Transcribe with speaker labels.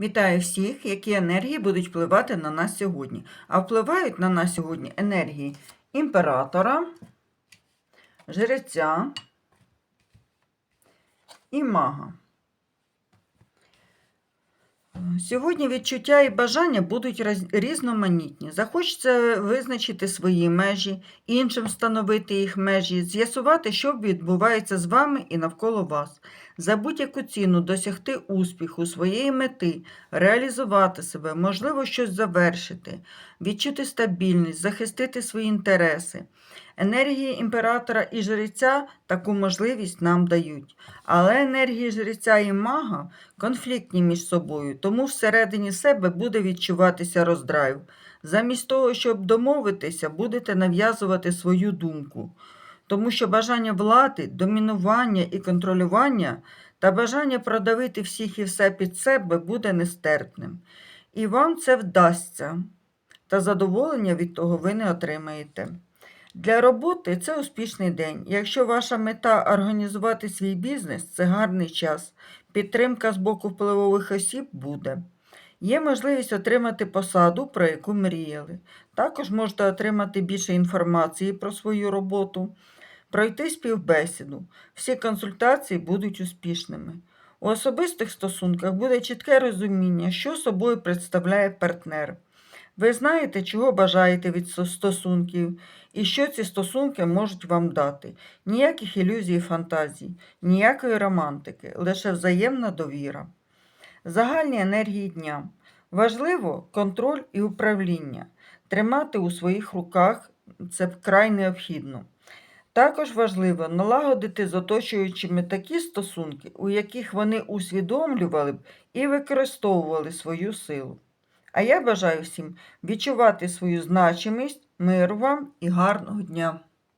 Speaker 1: Вітаю всіх, які енергії будуть впливати на нас сьогодні. А впливають на нас сьогодні енергії імператора, жреця і мага. Сьогодні відчуття і бажання будуть різноманітні. Захочеться визначити свої межі, іншим встановити їх межі, з'ясувати, що відбувається з вами і навколо вас. За будь-яку ціну досягти успіху, своєї мети, реалізувати себе, можливо, щось завершити, відчути стабільність, захистити свої інтереси. Енергії імператора і жреця таку можливість нам дають. Але енергії жреця і мага конфліктні між собою, тому всередині себе буде відчуватися роздрайв. Замість того, щоб домовитися, будете нав'язувати свою думку. Тому що бажання влади, домінування і контролювання та бажання продавити всіх і все під себе буде нестерпним. І вам це вдасться, та задоволення від того ви не отримаєте. Для роботи це успішний день. Якщо ваша мета організувати свій бізнес, це гарний час. Підтримка з боку впливових осіб буде. Є можливість отримати посаду, про яку мріяли. Також можете отримати більше інформації про свою роботу, пройти співбесіду. Всі консультації будуть успішними. У особистих стосунках буде чітке розуміння, що собою представляє партнер. Ви знаєте, чого бажаєте від стосунків і що ці стосунки можуть вам дати. Ніяких ілюзій і фантазій, ніякої романтики, лише взаємна довіра. Загальні енергії дня. Важливо контроль і управління. Тримати у своїх руках це вкрай необхідно. Також важливо налагодити з оточуючими такі стосунки, у яких вони усвідомлювали б і використовували свою силу. А я бажаю всім відчувати свою значимість, миру вам і гарного дня!